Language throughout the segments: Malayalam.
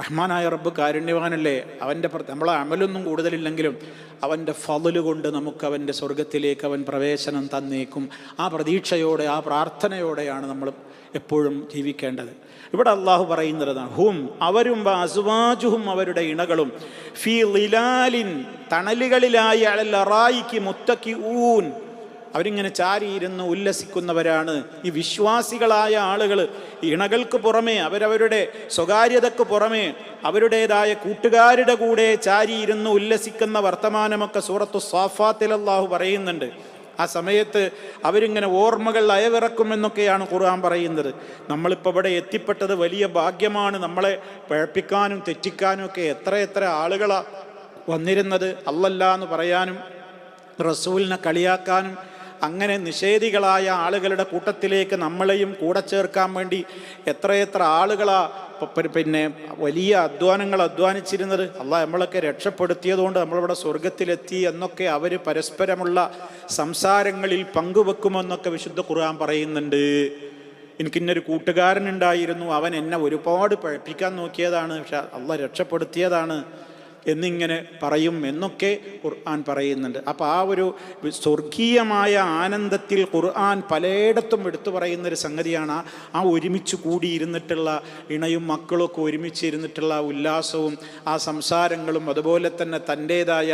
റഹ്മാനായ റബ്ബ് കാരുണ്യവാനല്ലേ? അവന്റെ നമ്മളെ അമലൊന്നും കൂടുതലില്ലെങ്കിലും അവന്റെ ഫضൽ കൊണ്ട് നമുക്ക് അവന്റെ സ്വർഗത്തിലേക്ക് അവൻ പ്രവേശനം തന്നേക്കും. ആ പ്രതീക്ഷയോടെ ആ പ്രാർത്ഥനയോടെയാണ് നമ്മൾ എപ്പോഴും ജീവിക്കേണ്ടത്. ഇവിടെ അള്ളാഹു പറയുന്നത് ഹും അവരും അസുവാജുഹും അവരുടെ ഇണകളും. ഫി ലിലാലിൻ തണലുകളിലായി അളറായിക്ക് മുത്തക്കി ഊൻ അവരിങ്ങനെ ചാരിയിരുന്ന് ഉല്ലസിക്കുന്നവരാണ് ഈ വിശ്വാസികളായ ആളുകൾ ഇണകൾക്ക് പുറമേ അവരവരുടെ സ്വകാര്യതക്ക് പുറമേ അവരുടേതായ കൂട്ടുകാരുടെ കൂടെ ചാരിയിരുന്ന് ഉല്ലസിക്കുന്ന വർത്തമാനമൊക്കെ സൂറത്തു സാഫാത്തിൽ അള്ളാഹു പറയുന്നുണ്ട്. ആ സമയത്ത് അവരിങ്ങനെ ഓർമ്മകൾ അയവിറക്കുമെന്നൊക്കെയാണ് ഖുർആൻ പറയുന്നത്. നമ്മളിപ്പോൾ ഇവിടെ എത്തിപ്പെട്ടത് വലിയ ഭാഗ്യമാണ്. നമ്മളെ പഴപ്പിക്കാനും തെറ്റിക്കാനും ഒക്കെ എത്ര എത്ര ആളുകളാണ് വന്നിരുന്നത്. അല്ലല്ല എന്ന് പറയാനും റസൂലിനെ കളിയാക്കാനും അങ്ങനെ നിഷേധികളായ ആളുകളുടെ കൂട്ടത്തിലേക്ക് നമ്മളെയും കൂടെ ചേർക്കാൻ വേണ്ടി എത്രയെത്ര ആളുകളാ പിന്നെ വലിയ അധ്വാനങ്ങൾ അധ്വാനിച്ചിരുന്നത്. അല്ല നമ്മളൊക്കെ രക്ഷപ്പെടുത്തിയതുകൊണ്ട് നമ്മളിവിടെ സ്വർഗത്തിലെത്തി എന്നൊക്കെ അവർ പരസ്പരമുള്ള സംസാരങ്ങളിൽ പങ്കുവെക്കുമെന്നൊക്കെ വിശുദ്ധ ഖുർആൻ പറയുന്നുണ്ട്. എനിക്കിന്നൊരു കൂട്ടുകാരനുണ്ടായിരുന്നു അവൻ എന്നെ ഒരുപാട് പഴപ്പിക്കാൻ നോക്കിയതാണ്. പക്ഷെ അല്ല രക്ഷപ്പെടുത്തിയതാണ്. എന്നിങ്ങനെ പറയും എന്നൊക്കെ ഖുർആൻ പറയുന്നുണ്ട്. അപ്പോൾ ആ ഒരു സ്വർഗീയമായ ആനന്ദത്തിൽ ഖുർആൻ പലയിടത്തും എടുത്തു പറയുന്നൊരു സംഗതിയാണ് ആ- ഒരുമിച്ച് കൂടിയിരുന്നിട്ടുള്ള ഇണയും മക്കളൊക്കെ ഒരുമിച്ച് ഇരുന്നിട്ടുള്ള ഉല്ലാസവും ആ സംസാരങ്ങളും അതുപോലെ തന്നെ തന്റേതായ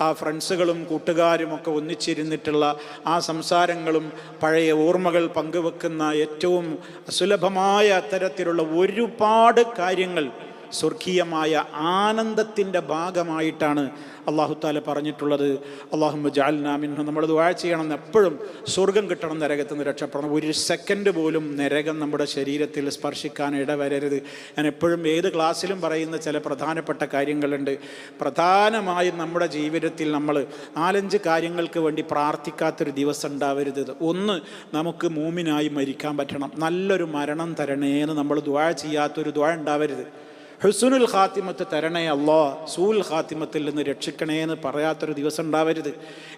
ആ ഫ്രണ്ട്സുകളും കൂട്ടുകാരും ഒക്കെ ഒന്നിച്ചിരുന്നിട്ടുള്ള ആ സംസാരങ്ങളും പഴയ ഓർമ്മകൾ പങ്കുവെക്കുന്ന ഏറ്റവും സുലഭമായ തരത്തിലുള്ള ഒരുപാട് കാര്യങ്ങൾ സ്വർഗീയമായ ആനന്ദത്തിന്റെ ഭാഗമായിട്ടാണ് അള്ളാഹു താല പറഞ്ഞിട്ടുള്ളത്. അള്ളാഹു ജാൽനാമിൻ നമ്മൾ ദുആ ചെയ്യണം എപ്പോഴും സ്വർഗം കിട്ടണം നരകത്ത് നിന്ന് രക്ഷപ്പെടണം. ഒരു സെക്കൻഡ് പോലും നരകം നമ്മുടെ ശരീരത്തിൽ സ്പർശിക്കാൻ ഇടവരരുത്. ഞാൻ എപ്പോഴും ഏത് ക്ലാസ്സിലും പറയുന്ന ചില പ്രധാനപ്പെട്ട കാര്യങ്ങളുണ്ട്. പ്രധാനമായും നമ്മുടെ ജീവിതത്തിൽ നമ്മൾ നാലഞ്ച് കാര്യങ്ങൾക്ക് വേണ്ടി പ്രാർത്ഥിക്കാത്തൊരു ദിവസം ഉണ്ടാവരുത്. ഒന്ന് നമുക്ക് മൂമിനായി മരിക്കാൻ പറ്റണം. നല്ലൊരു മരണം തരണേന്ന് നമ്മൾ ദുആ ചെയ്യാത്തൊരു ദുആ ഉണ്ടാവരുത്. ഹുസുനുൽ ഖാത്തിമത്ത് തരണേ അല്ലോ സൂൽ ഖാത്തിമത്തിൽ നിന്ന് രക്ഷിക്കണേ എന്ന് പറയാത്തൊരു ദിവസം ഉണ്ടാവരുത്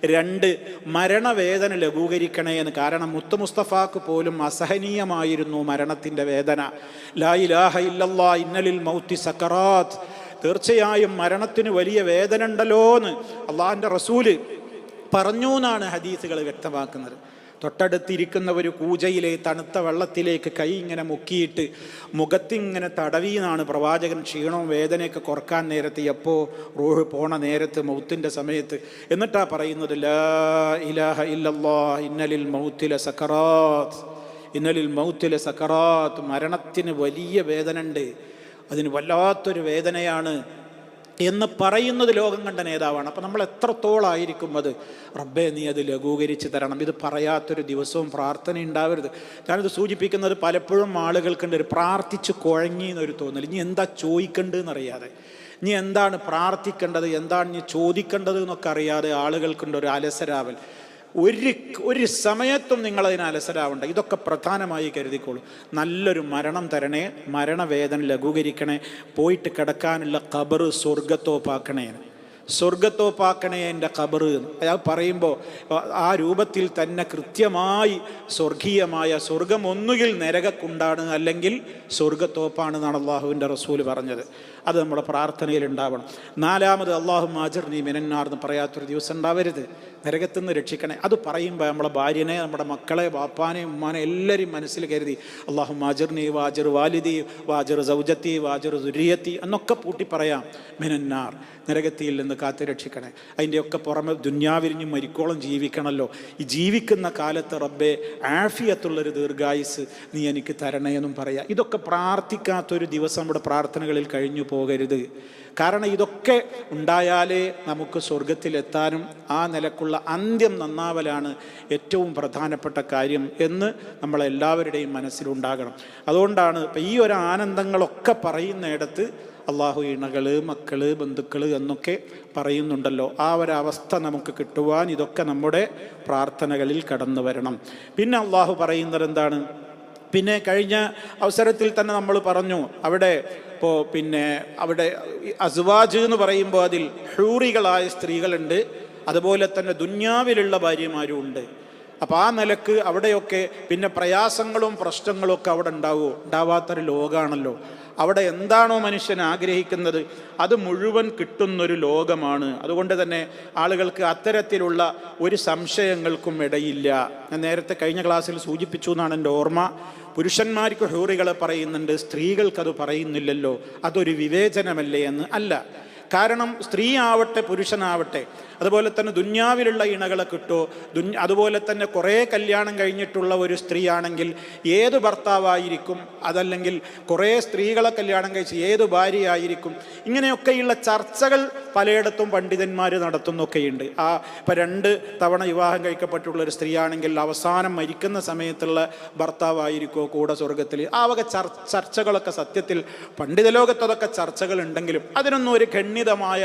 രണ്ട് മരണവേദന ലഘൂകരിക്കണേ എന്ന് കാരണം മുത്തു മുസ്തഫാക്ക് പോലും അസഹനീയമായിരുന്നു മരണത്തിന്റെ വേദന. ലാ ഇലാഹ ഇല്ലല്ലാ ഇന്നലിൽ മൗത്തി സക്കറാത്ത്. തീർച്ചയായും മരണത്തിന് വലിയ വേദന ഉണ്ടല്ലോ എന്ന് അള്ളാഹിന്റെ റസൂൽ പറഞ്ഞു എന്നാണ് ഹദീസുകൾ വ്യക്തമാക്കുന്നത്. തൊട്ടടുത്തിരിക്കുന്ന ഒരു കൂജയിലെ തണുത്ത വെള്ളത്തിലേക്ക് കൈ ഇങ്ങനെ മുക്കിയിട്ട് മുഖത്തിങ്ങനെ തടവിയെന്നാണ് പ്രവാചകൻ ക്ഷീണവും വേദനയൊക്കെ കുറയ്ക്കാൻ നേരത്ത് എപ്പോൾ റൂഹ് പോണ നേരത്ത് മൗത്തിന്റെ സമയത്ത്. എന്നിട്ടാ പറയുന്നത് ലാ ഇലാഹ ഇല്ലല്ലാ ഇന്നലിൽ മൗത്തിലെ സക്കറാത്ത് ഇന്നലിൽ മൗത്തിലെ സക്കറാത്ത് മരണത്തിന് വലിയ വേദന ഉണ്ട് അതിന് വല്ലാത്തൊരു വേദനയാണ് എന്ന് പറയുന്നത് ലോകം കണ്ട നേതാവാണ്. അപ്പം നമ്മൾ എത്രത്തോളായിരിക്കും അത്? റബ്ബെ നീ അത് ലഘൂകരിച്ച് തരണം. ഇത് പറയാത്തൊരു ദിവസവും പ്രാർത്ഥന ഉണ്ടാവരുത്. ഞാനിത് സൂചിപ്പിക്കുന്നത് പലപ്പോഴും ആളുകൾക്കുണ്ട് ഒരു പ്രാർത്ഥിച്ച് കുഴങ്ങി എന്നൊരു തോന്നൽ. ഇനി എന്താ ചോദിക്കേണ്ടതെന്നറിയാതെ ഇനി എന്താണ് പ്രാർത്ഥിക്കേണ്ടത്? എന്താണ് ഇനി ചോദിക്കേണ്ടത് എന്നൊക്കെ അറിയാതെ ആളുകൾക്കുണ്ട് ഒരു അലസരാവൽ. ഒരു ഒരു സമയത്തും നിങ്ങൾ അതിന് അലസരാവണ്ട. ഇതൊക്കെ പ്രധാനമായി കരുതിക്കോളൂ. നല്ലൊരു മരണം തരണേ മരണവേദന ലഘൂകരിക്കണേ പോയിട്ട് കിടക്കാനുള്ള കബറ് സ്വർഗത്തോപ്പാക്കണേ സ്വർഗത്തോപ്പാക്കണേ എന്റെ കബറ് അയാൾ പറയുമ്പോൾ ആ രൂപത്തിൽ തന്നെ കൃത്യമായി സ്വർഗീയമായ സ്വർഗം ഒന്നുകിൽ നരകക്കുണ്ടാണ് അല്ലെങ്കിൽ സ്വർഗത്തോപ്പാണ് എന്നാണ് അള്ളാഹുവിന്റെ റസൂൽ പറഞ്ഞത്. അത് നമ്മുടെ പ്രാർത്ഥനയിൽ ഉണ്ടാവണം. നാലാമത് അള്ളാഹു മാജർ നീ മിനന്നാർന്ന് പറയാത്തൊരു ദിവസം ഉണ്ടാവരുത്. നരകത്തിൽ നിന്ന് രക്ഷിക്കണേ. അത് പറയുമ്പോൾ നമ്മുടെ ഭാര്യനെ നമ്മുടെ മക്കളെ ബാപ്പാനെ ഉമ്മാനെ എല്ലാവരും മനസ്സിൽ കരുതി അള്ളാഹു മാജർ നീ വാജർ വാലിദി വാജർ സൗജത്തി വാജർ ദുരിയത്തി എന്നൊക്കെ പൂട്ടി പറയാം മിനന്നാർ. നരകത്തിയിൽ നിന്ന് കാത്തു രക്ഷിക്കണേ. അതിന്റെയൊക്കെ പുറമെ ദുന്യാവിരിഞ്ഞ് മരിക്കോളം ജീവിക്കണമല്ലോ ഈ ജീവിക്കുന്ന കാലത്ത് റബ്ബെ ആഫിയത്തുള്ളൊരു ദീർഘായുസ് നീ എനിക്ക് തരണേ എന്നും പറയാം. ഇതൊക്കെ പ്രാർത്ഥിക്കാത്തൊരു ദിവസം നമ്മുടെ പ്രാർത്ഥനകളിൽ കഴിഞ്ഞു പോകരുത്. കാരണം ഇതൊക്കെ ഉണ്ടായാലേ നമുക്ക് സ്വർഗത്തിലെത്താനും ആ നിലക്കുള്ള അന്ത്യം നന്നാവലാണ് ഏറ്റവും പ്രധാനപ്പെട്ട കാര്യം എന്ന് നമ്മളെല്ലാവരുടെയും മനസ്സിലുണ്ടാകണം. അതുകൊണ്ടാണ് ഇപ്പം ഈ ഒരു ആനന്ദങ്ങളൊക്കെ പറയുന്നിടത്ത് അള്ളാഹു ഇണകൾ മക്കൾ ബന്ധുക്കൾ എന്നൊക്കെ പറയുന്നുണ്ടല്ലോ. ആ ഒരവസ്ഥ നമുക്ക് കിട്ടുവാൻ ഇതൊക്കെ നമ്മുടെ പ്രാർത്ഥനകളിൽ കടന്നു വരണം. പിന്നെ അള്ളാഹു പറയുന്നത് എന്താണ്? പിന്നെ കഴിഞ്ഞ അവസരത്തിൽ തന്നെ നമ്മൾ പറഞ്ഞു അവിടെ ഇപ്പോൾ പിന്നെ അവിടെ അസുവാജ് എന്ന് പറയുമ്പോൾ അതിൽ ഹൂറികളായ സ്ത്രീകളുണ്ട്. അതുപോലെ തന്നെ ദുന്യാവിലുള്ള ഭാര്യമാരും ഉണ്ട്. അപ്പോൾ ആ നിലയ്ക്ക് അവിടെയൊക്കെ പിന്നെ പ്രയാസങ്ങളും പ്രശ്നങ്ങളും ഒക്കെ അവിടെ ഉണ്ടാവുമോ ഉണ്ടാവാത്തൊരു ലോകമാണല്ലോ അവിടെ എന്താണോ മനുഷ്യൻ ആഗ്രഹിക്കുന്നത് അത് മുഴുവൻ കിട്ടുന്നൊരു ലോകമാണ്. അതുകൊണ്ട് തന്നെ ആളുകൾക്ക് അത്തരത്തിലുള്ള ഒരു സംശയങ്ങൾക്കും ഇടയില്ല. ഞാൻ നേരത്തെ കഴിഞ്ഞ ക്ലാസ്സിൽ സൂചിപ്പിച്ചു എന്നാണ് എന്റെ ഓർമ്മ. പുരുഷന്മാർക്ക് ഹൂറികളെ പറയുന്നുണ്ട് സ്ത്രീകൾക്കത് പറയുന്നില്ലല്ലോ. അതൊരു വിവേചനമല്ലേ എന്ന് അല്ല. കാരണം സ്ത്രീ ആവട്ടെ പുരുഷനാവട്ടെ അതുപോലെ തന്നെ ദുന്യാവിലുള്ള ഇണകളെ കിട്ടോ ദു അതുപോലെ തന്നെ കുറേ കല്യാണം കഴിഞ്ഞിട്ടുള്ള ഒരു സ്ത്രീയാണെങ്കിൽ ഏത് ഭർത്താവായിരിക്കും? അതല്ലെങ്കിൽ കുറേ സ്ത്രീകളെ കല്യാണം കഴിച്ച് ഏത് ഭാര്യയായിരിക്കും? ഇങ്ങനെയൊക്കെയുള്ള ചർച്ചകൾ പലയിടത്തും പണ്ഡിതന്മാർ നടത്തുന്നൊക്കെയുണ്ട്. ആ ഇപ്പം രണ്ട് തവണ വിവാഹം കഴിക്കപ്പെട്ടുള്ള ഒരു സ്ത്രീയാണെങ്കിൽ അവസാനം മരിക്കുന്ന സമയത്തുള്ള ഭർത്താവായിരിക്കുമോ കൂടെ സ്വർഗത്തിൽ ആ വക ചർ ചർച്ചകളൊക്കെ സത്യത്തിൽ പണ്ഡിത ലോകത്തതൊക്കെ ചർച്ചകൾ ഉണ്ടെങ്കിലും അതിനൊന്നും ഒരു ഖണ്ഡിതമായ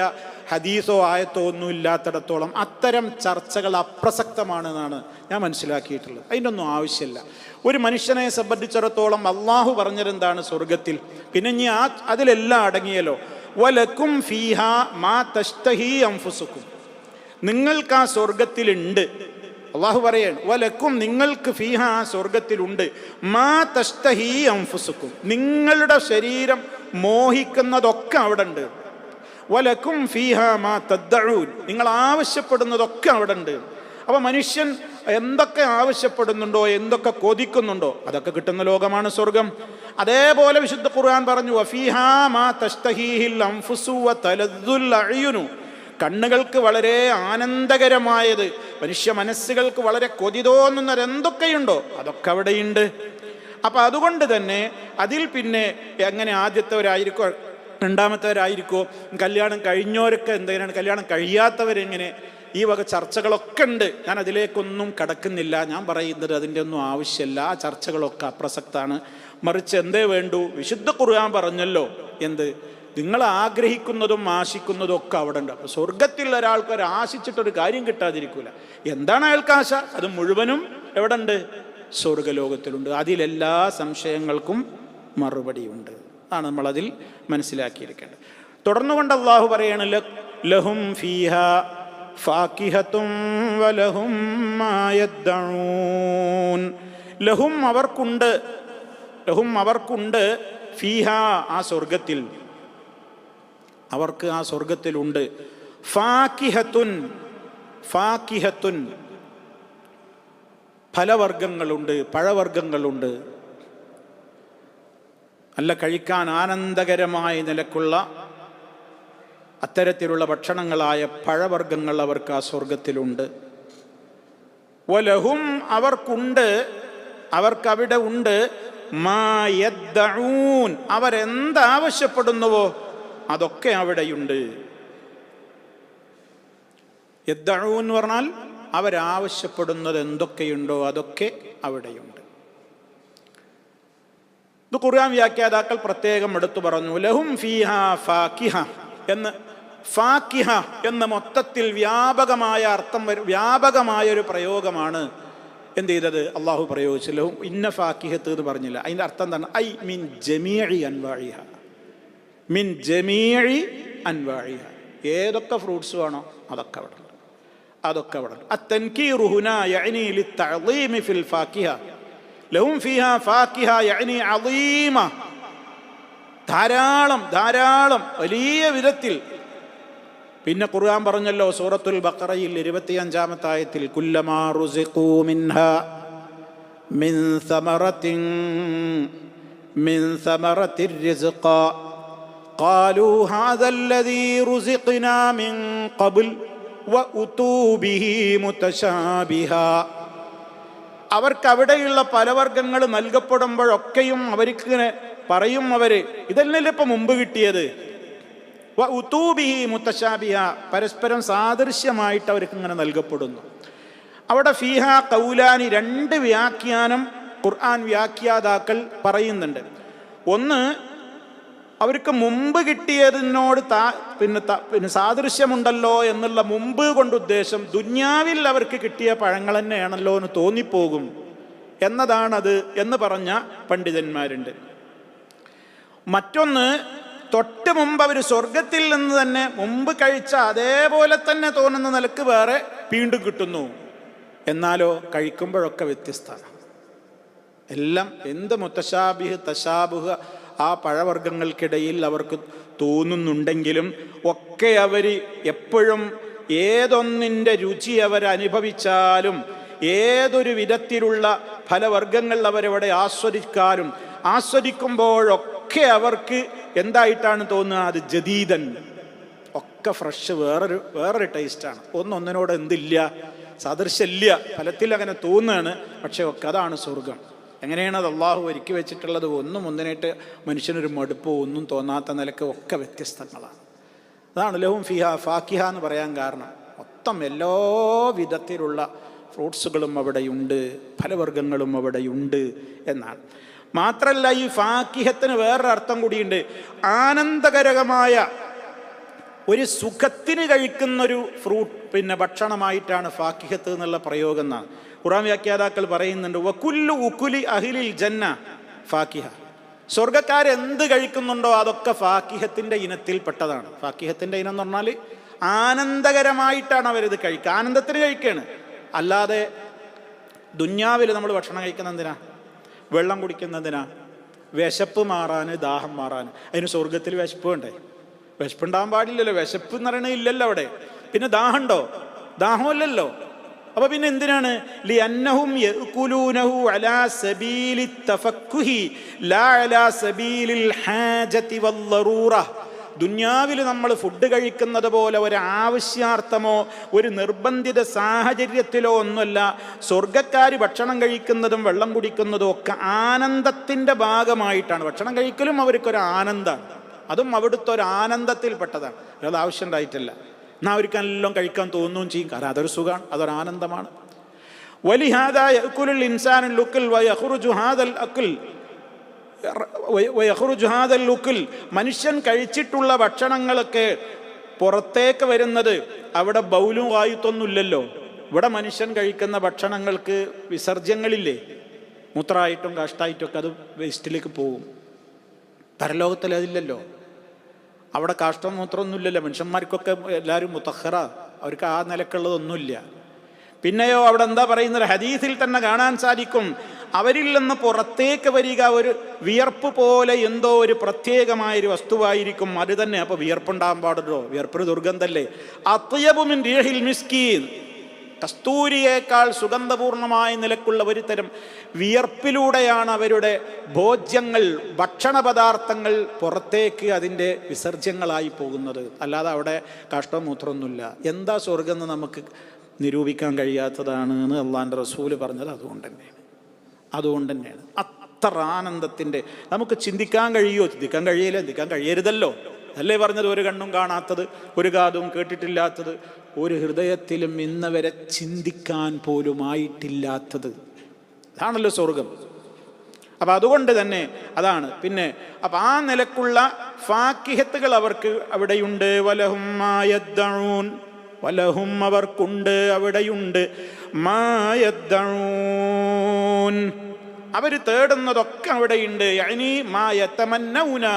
ഹദീസോ ആയത്തോ ഒന്നും ഇല്ലാത്തിടത്തോളം അത്തരം ചർച്ചകൾ അപ്രസക്തമാണെന്നാണ് ഞാൻ മനസ്സിലാക്കിയിട്ടുള്ളത്. അതിന്റെ ഒന്നും ആവശ്യമില്ല. ഒരു മനുഷ്യനെ സംബന്ധിച്ചിടത്തോളം അള്ളാഹു പറഞ്ഞതെന്താണ് സ്വർഗത്തിൽ പിന്നെ ഇനി ആ അതിലെല്ലാം അടങ്ങിയല്ലോ. വലക്കും ഫീഹ മാ തഷ്തഹി അംഫുസുക്കും. നിങ്ങൾക്ക് ആ സ്വർഗത്തിലുണ്ട് അള്ളാഹു പറയാണ് വലക്കും നിങ്ങൾക്ക് ഫീഹ ആ സ്വർഗത്തിലുണ്ട് മാ തഷ്തഹി അംഫുസുക്കും. നിങ്ങളുടെ ശരീരം മോഹിക്കുന്നതൊക്കെ അവിടെ ഉണ്ട് വലക്കും ഫീഹ മാ നിങ്ങൾ ആവശ്യപ്പെടുന്നതൊക്കെ അവിടെ ഉണ്ട് അപ്പൊ മനുഷ്യൻ എന്തൊക്കെ ആവശ്യപ്പെടുന്നുണ്ടോ എന്തൊക്കെ കൊതിക്കുന്നുണ്ടോ അതൊക്കെ കിട്ടുന്ന ലോകമാണ് സ്വർഗം. അതേപോലെ വിശുദ്ധ ഖുർആൻ പറഞ്ഞു കണ്ണുകൾക്ക് വളരെ ആനന്ദകരമായത് മനുഷ്യ മനസ്സുകൾക്ക് വളരെ കൊതി തോന്നുന്നത് എന്തൊക്കെയുണ്ടോ അതൊക്കെ അവിടെയുണ്ട്. അപ്പൊ അതുകൊണ്ട് തന്നെ അതിൽ പിന്നെ എങ്ങനെ ആദ്യത്തെവരായിരിക്കോ രണ്ടാമത്തവരായിരിക്കോ കല്യാണം കഴിഞ്ഞവരൊക്കെ എന്തെങ്കിലും കല്യാണം കഴിയാത്തവരെങ്ങനെ? ഈ വക ചർച്ചകളൊക്കെ ഉണ്ട്. ഞാൻ അതിലേക്കൊന്നും കടക്കുന്നില്ല. ഞാൻ പറയുന്നത് അതിന്റെ ഒന്നും ആവശ്യമില്ല ആ ചർച്ചകളൊക്കെ അപ്രസക്താണ്. മറിച്ച് എന്തേ വേണ്ടു? വിശുദ്ധ കുറുവാൻ പറഞ്ഞല്ലോ. എന്ത്? നിങ്ങൾ ആഗ്രഹിക്കുന്നതും ആശിക്കുന്നതും ഒക്കെ അവിടെ ഉണ്ട്. അപ്പോൾ സ്വർഗത്തിൽ ഒരാൾക്ക് ഒരു ആശിച്ചിട്ടൊരു കാര്യം കിട്ടാതിരിക്കൂല. എന്താണ് അയാൾക്ക് ആശ? അത് മുഴുവനും എവിടെ ഉണ്ട് സ്വർഗലോകത്തിലുണ്ട് അതിലെല്ലാ സംശയങ്ങൾക്കും മറുപടിയുണ്ട്. ആണ് നമ്മളതിൽ മനസ്സിലാക്കിയിരിക്കേണ്ടത്. തുടർന്നുകൊണ്ട് അള്ളാഹു പറയാണ് ലഹും ഫീഹ ഫാക്കിഹത്തും വലഹും മായദ്ദഊൻ." ലഹും അവർക്കുണ്ട് ലഹും അവർക്കുണ്ട് ഫീഹ ആ സ്വർഗത്തിൽ അവർക്ക് ആ സ്വർഗത്തിലുണ്ട് ഫാക്കിഹത്തുൻ ഫാക്കിഹത്തുൻ. ഫലവർഗങ്ങളുണ്ട് പഴവർഗങ്ങളുണ്ട് നല്ല കഴിക്കാൻ ആനന്ദകരമായ നിലക്കുള്ള അത്തരത്തിലുള്ള ഭക്ഷണങ്ങളായ പഴവർഗങ്ങൾ അവർക്ക് ആ സ്വർഗത്തിലുണ്ട് വലഹും അവർക്കുണ്ട് അവർക്കവിടെ ഉണ്ട്. അവരെന്താവശ്യപ്പെടുന്നുവോ അതൊക്കെ അവിടെയുണ്ട്. യദ്ദഊൻ എന്ന് പറഞ്ഞാൽ അവരാവശ്യപ്പെടുന്നത് എന്തൊക്കെയുണ്ടോ അതൊക്കെ അവിടെയുണ്ട്. ഇത് ഖുർആൻ വ്യാഖ്യാതാക്കൾ പ്രത്യേകം എടുത്തു പറഞ്ഞു. ലഹും ഫീഹ ഫാക്കിഹ എന്ന് ഫാക്കിഹ എന്ന മൊത്തത്തിൽ വ്യാപകമായ അർത്ഥം വ്യാപകമായ ഒരു പ്രയോഗമാണ് എന്ത് ചെയ്തത്? അള്ളാഹു പ്രയോഗിച്ചു. ലഹും ഇന്ന ഫാക്കിഹത്ത് എന്ന് പറഞ്ഞില്ല. അതിന്റെ അർത്ഥം എന്താണ്? ഐ മീൻ ജമീഴി അൻവാഴിഹ മിൻ ജമീഴി അൻവാഴിഹ ഏതൊക്കെ ഫ്രൂട്ട്സ് വേണോ അതൊക്കെ അവിടെ അതൊക്കെ അവിടെ ഉണ്ട്. അത്തൻകീറു ഹുനാ യഅനി ലിത്തഅളീമി ഫിൽ ഫാക്കിഹ ലഹും ഫീഹ ഫാക്കിഹ യഅനി അളീമ ധാരാളം ധാരാളം വലിയ വിധത്തിൽ പിന്നെ ഖുർആൻ പറഞ്ഞല്ലോ സൂറത്തുൽ ബഖറയിൽ ഇരുപത്തിയഞ്ചാമത്തെ ആയത്തിൽ കുല്ലമാ റുസിഖൂ മിൻഹ മിൻ സമറത്തിൻ മിൻ സമറത്തിർ റിസ്ഖ قالوا هذا الذي رزقنا من قبل وأتوا به متشابها അവർക്ക് അവിടെയുള്ള പലവർഗങ്ങൾ നൽകപ്പെടുമ്പോഴൊക്കെയും അവർക്ക് പറയും അവർ. ഇതല്ലല്ലോ ഇപ്പൊ മുമ്പ് കിട്ടിയത്. വ ഉതൂബിഹി മുത്തശാബിഹ പരസ്പരം സാദൃശ്യമായിട്ട് അവർക്ക് ഇങ്ങനെ നൽകപ്പെടുന്നു. അവിടെ ഫിഹ കൗലാനി രണ്ട് വ്യാഖ്യാനം ഖുർആൻ വ്യാഖ്യാതാക്കൾ പറയുന്നുണ്ട്. ഒന്ന് അവർക്ക് മുമ്പ് കിട്ടിയതിനോട് താ പിന്നെ പിന്നെ സാദൃശ്യമുണ്ടല്ലോ എന്നുള്ള മുമ്പ് കൊണ്ട് ഉദ്ദേശം ദുന്യാവിൽ അവർക്ക് കിട്ടിയ പഴങ്ങൾ തന്നെയാണല്ലോ എന്ന് തോന്നിപ്പോകും എന്നതാണത് എന്ന് പറഞ്ഞ പണ്ഡിതന്മാരുണ്ട്. മറ്റൊന്ന് തൊട്ട് മുമ്പ് അവർ സ്വർഗത്തിൽ നിന്ന് തന്നെ മുമ്പ് കഴിച്ച അതേപോലെ തന്നെ തോന്നുന്ന നിലയ്ക്ക് വേറെ വീണ്ടും കിട്ടുന്നു. എന്നാലോ കഴിക്കുമ്പോഴൊക്കെ വ്യത്യസ്തമാണ് എല്ലാം എന്ത് മുത്തശാബിഹ് തശാബുഹ് ആ പഴവർഗങ്ങൾക്കിടയിൽ അവർക്ക് തോന്നുന്നുണ്ടെങ്കിലും ഒക്കെ അവർ എപ്പോഴും ഏതൊന്നിന്റെ രുചി അവരനുഭവിച്ചാലും ഏതൊരു വിധത്തിലുള്ള ഫലവർഗങ്ങൾ അവരവിടെ ആസ്വദിക്കാനും ആസ്വദിക്കുമ്പോഴൊക്കെ അവർക്ക് എന്തായിട്ടാണ് തോന്നുക? അത് ജദീദൻ. ഒക്കെ ഫ്രഷ് വേറൊരു വേറൊരു ടേസ്റ്റാണ് ഒന്നൊന്നിനോട് എന്തില്ല? സദൃശല്യ. ഫലത്തിൽ അങ്ങനെ തോന്നുകയാണ്. പക്ഷേ ഒക്കെ അതാണ് സ്വർഗം എങ്ങനെയാണ് അത് അള്ളാഹു ഒരുക്കി വെച്ചിട്ടുള്ളത്? ഒന്നും ഒന്നിനായിട്ട് മനുഷ്യനൊരു മടുപ്പോ ഒന്നും തോന്നാത്ത നിലയ്ക്ക് ഒക്കെ വ്യത്യസ്തങ്ങളാണ്. അതാണ് ലഹും ഫിഹ ഫാക്കിഹ എന്ന് പറയാൻ കാരണം. മൊത്തം എല്ലാ വിധത്തിലുള്ള ഫ്രൂട്ട്സുകളും അവിടെയുണ്ട് ഫലവർഗങ്ങളും അവിടെയുണ്ട് എന്നാണ്. മാത്രല്ല ഈ ഫാക്കിഹത്തിന് വേറൊരർത്ഥം കൂടിയുണ്ട്. ആനന്ദകരകമായ ഒരു സുഖത്തിന് കഴിക്കുന്നൊരു ഫ്രൂട്ട് പിന്നെ ഭക്ഷണമായിട്ടാണ് ഫാക്കിഹത്ത് എന്നുള്ള പ്രയോഗം എന്നാണ്. ഖുറാൻ വ്യാഖ്യാതാക്കൾ പറയുന്നുണ്ട് വക്കുല്ലു ഉക്കുലി അഹിലിൽ ജന്ന ഫാക്കിഹ. സ്വർഗക്കാരെന്ത് കഴിക്കുന്നുണ്ടോ അതൊക്കെ ഫാക്കിഹത്തിന്റെ ഇനത്തിൽപ്പെട്ടതാണ് ഫാക്കിഹത്തിന്റെ ഇനം എന്ന് പറഞ്ഞാൽ ആനന്ദകരമായിട്ടാണ് അവരിത് കഴിക്കുക. ആനന്ദത്തിന് കഴിക്കുകയാണ് അല്ലാതെ ദുന്യാവിൽ നമ്മൾ ഭക്ഷണം കഴിക്കുന്ന എന്തിനാ? വെള്ളം കുടിക്കുന്നതിനാ വിശപ്പ് മാറാൻ ദാഹം മാറാൻ അതിന് സ്വർഗത്തിൽ വിശപ്പ് വേണ്ടേ? വിശപ്പുണ്ടാകാൻ പാടില്ലല്ലോ. വിശപ്പ് എന്ന് പറയണേ ഇല്ലല്ലോ അവിടെ. പിന്നെ ദാഹമുണ്ടോ? ദാഹമില്ലല്ലോ. അപ്പൊ പിന്നെ എന്തിനാണ്? ലി അന്നഹും അലാ ലാ അലാ സബീലിൽ ഹാജതി ദുന്യാവിൽ നമ്മൾ ഫുഡ് കഴിക്കുന്നത് പോലെ ഒരു ആവശ്യാർത്ഥമോ ഒരു നിർബന്ധിത സാഹചര്യത്തിലോ ഒന്നുമല്ല. സ്വർഗക്കാർ ഭക്ഷണം കഴിക്കുന്നതും വെള്ളം കുടിക്കുന്നതും ഒക്കെ ആനന്ദത്തിന്റെ ഭാഗമായിട്ടാണ്. ഭക്ഷണം കഴിക്കലും അവർക്കൊരു ആനന്ദമാണ്. അതും അവിടുത്തെ ഒരു ആനന്ദത്തിൽപ്പെട്ടതാണ്. അത് ആവശ്യം ഉണ്ടായിട്ടില്ല. എന്നാൽ അവർക്കെല്ലാം കഴിക്കാൻ തോന്നുകയും ചെയ്യും. കാരണം അതൊരു സുഖമാണ് അതൊരു ആനന്ദമാണ്. മനുഷ്യൻ കഴിച്ചിട്ടുള്ള ഭക്ഷണങ്ങളൊക്കെ പുറത്തേക്ക് വരുന്നത് അവിടെ ബൗലും വായുത്തൊന്നുമില്ലല്ലോ. ഇവിടെ മനുഷ്യൻ കഴിക്കുന്ന ഭക്ഷണങ്ങൾക്ക് വിസർജ്യങ്ങളില്ലേ? മൂത്രമായിട്ടും കാഷ്ടായിട്ടും ഒക്കെ അത് വേസ്റ്റിലേക്ക് പോകും. പരലോകത്തിൽ അതില്ലല്ലോ അവിടെ കാഷ്ടം മൂത്രമൊന്നുമില്ലല്ലോ. മനുഷ്യന്മാർക്കൊക്കെ എല്ലാവരും മുത്തഹറ. അവർക്ക് ആ നിലക്കുള്ളതൊന്നുമില്ല. പിന്നെയോ അവിടെ എന്താ പറയുന്നത്? ഹദീസിൽ തന്നെ കാണാൻ സാധിക്കും. അവരിൽ നിന്ന് പുറത്തേക്ക് വരിക ഒരു വിയർപ്പ് പോലെ എന്തോ ഒരു പ്രത്യേകമായ ഒരു വസ്തുവായിരിക്കും. അത് തന്നെ. അപ്പോൾ വിയർപ്പുണ്ടാകാൻ പാടുള്ളൂ വിയർപ്പൊരു ദുർഗന്ധല്ലേ. അത്യബുമിൻ രീഹിൽ മിസ്കീൻ. കസ്തൂരിയേക്കാൾ സുഗന്ധപൂർണമായ നിലക്കുള്ള ഒരു തരം വിയർപ്പിലൂടെയാണ് അവരുടെ ഭോജ്യങ്ങൾ ഭക്ഷണ പദാർത്ഥങ്ങൾ പുറത്തേക്ക് അതിന്റെ വിസർജ്യങ്ങളായി പോകുന്നത്. അല്ലാതെ അവിടെ കാഷ്ടമൂത്രമൊന്നുമില്ല എന്താ സ്വർഗം എന്ന് നമുക്ക് നിരൂപിക്കാൻ കഴിയാത്തതാണ് എന്ന് അള്ളാന്റെ റസൂൽ പറഞ്ഞത് അതുകൊണ്ട് തന്നെയാണ്. അതുകൊണ്ട് തന്നെയാണ്. അത്ര ആനന്ദത്തിന്റെ നമുക്ക് ചിന്തിക്കാൻ കഴിയുമോ? ചിന്തിക്കാൻ കഴിയില്ല. ചിന്തിക്കാൻ കഴിയരുതല്ലോ. അല്ലേ പറഞ്ഞത്? ഒരു കണ്ണും കാണാത്തത് ഒരു കാതും കേട്ടിട്ടില്ലാത്തത് ഒരു ഹൃദയത്തിലും ഇന്ന് വരെ ചിന്തിക്കാൻ പോലും ആയിട്ടില്ലാത്തത് അതാണല്ലോ സ്വർഗം. അപ്പം അതുകൊണ്ട് തന്നെ അതാണ്. പിന്നെ അപ്പം ആ നിലക്കുള്ള ഫാക്കിഹത്തുകൾ അവർക്ക് അവിടെയുണ്ട്. വലഹും മായദ്ദഊൻ. വലഹും അവർക്കുണ്ട് അവിടെയുണ്ട്. മായദ്ദഊൻ. അവർ തേടുന്നതൊക്കെ അവിടെയുണ്ട്. അനി മായത്തമന്നൗന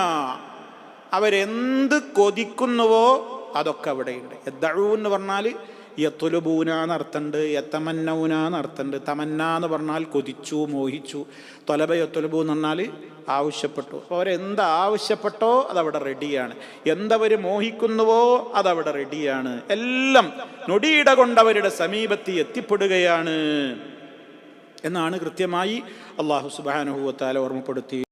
അവരെന്ത് കൊതിക്കുന്നുവോ അതൊക്കെ അവിടെയുണ്ട്. യദ്ദഴൂ എന്ന് പറഞ്ഞാൽ യത്തുലുബൂന എന്നർത്ഥമുണ്ട് യത്തമന്നൗന എന്നർത്ഥമുണ്ട് തമന്ന എന്ന് പറഞ്ഞാൽ കൊതിച്ചു മോഹിച്ചു. തൊലബ യത്തുലുബു എന്ന് പറഞ്ഞാൽ ആവശ്യപ്പെട്ടു. അപ്പോൾ അവരെന്ത് ആവശ്യപ്പെട്ടോ അതവിടെ റെഡിയാണ്. എന്തവർ മോഹിക്കുന്നുവോ അതവിടെ റെഡിയാണ്. എല്ലാം നൊടിയിട കൊണ്ടവരുടെ സമീപത്തി എത്തിപ്പെടുകയാണ്. എന്നാണ് കൃത്യമായി അള്ളാഹു സുബാനുഭവത്താൽ ഓർമ്മപ്പെടുത്തി